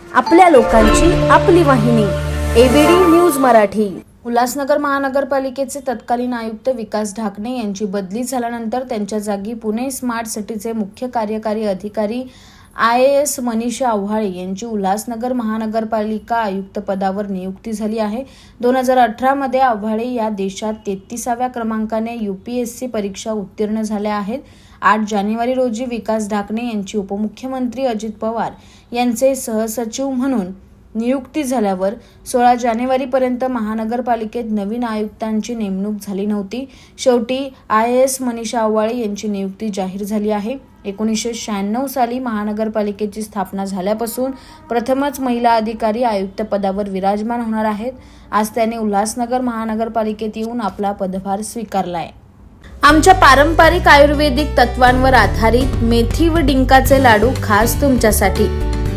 आपल्या लोकांची आपली वाहिनी एबीडी न्यूज मराठी. उल्हासनगर महानगरपालिकेचे तत्कालीन आयुक्त विकास ढाकणे यांची बदली झाल्यानंतर त्यांच्या जागी पुणे स्मार्ट सिटीचे मुख्य कार्यकारी अधिकारी I A S Manisha Avhale यांची उल्हासनगर महानगरपालिका आयुक्त पदावर नियुक्ती झाली आहे. दोन हजार अठरामध्ये आव्हाळे या देशात तेहतीसाव्या क्रमांकाने यू पी एस सी परीक्षा उत्तीर्ण झाल्या आहेत. आठ जानेवारी रोजी विकास ढाकणे यांची उपमुख्यमंत्री अजित पवार यांचे सहसचिव म्हणून नियुक्ती झाल्यावर सोळा जानेवारीपर्यंत महानगरपालिकेत नवीन आयुक्तांची नेमणूक झाली नव्हती. शेवटी आय एस मनीषा आव्हाळे यांची नियुक्ती जाहीर झाली आहे. एकोणीसशे शहाण्णव साली महानगरपालिकेची स्थापना झाल्यापासून प्रथमच महिला अधिकारी आयुक्त पदावर विराजमान होणार आहेत. आज त्यांनी उल्हासनगर महानगरपालिकेत येऊन आपला पदभार स्वीकारलाय. आमच्या पारंपरिक आयुर्वेदिक तत्वांवर आधारित मेथी व डिंकाचे लाडू खास तुमच्यासाठी.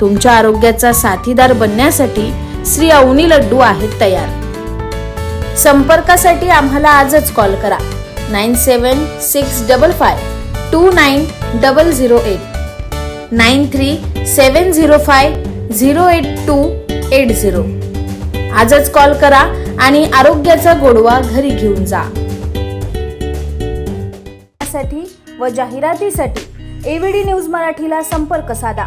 तुमच्या आरोग्याचा साथीदार बनण्यासाठी श्री अवनी लड्डू आहेत तयार. संपर्कासाठी आम्हाला आजच कॉल करा. Nine seven six double five two nine double zero eight. Nine three seven zero five zero eight two eight zero. आजच कॉल करा आणि आरोग्याचा गोडवा घरी घेऊन जा. साठी व जाहिरातीसाठी एव्हीडी न्यूज मराठीला संपर्क साधा.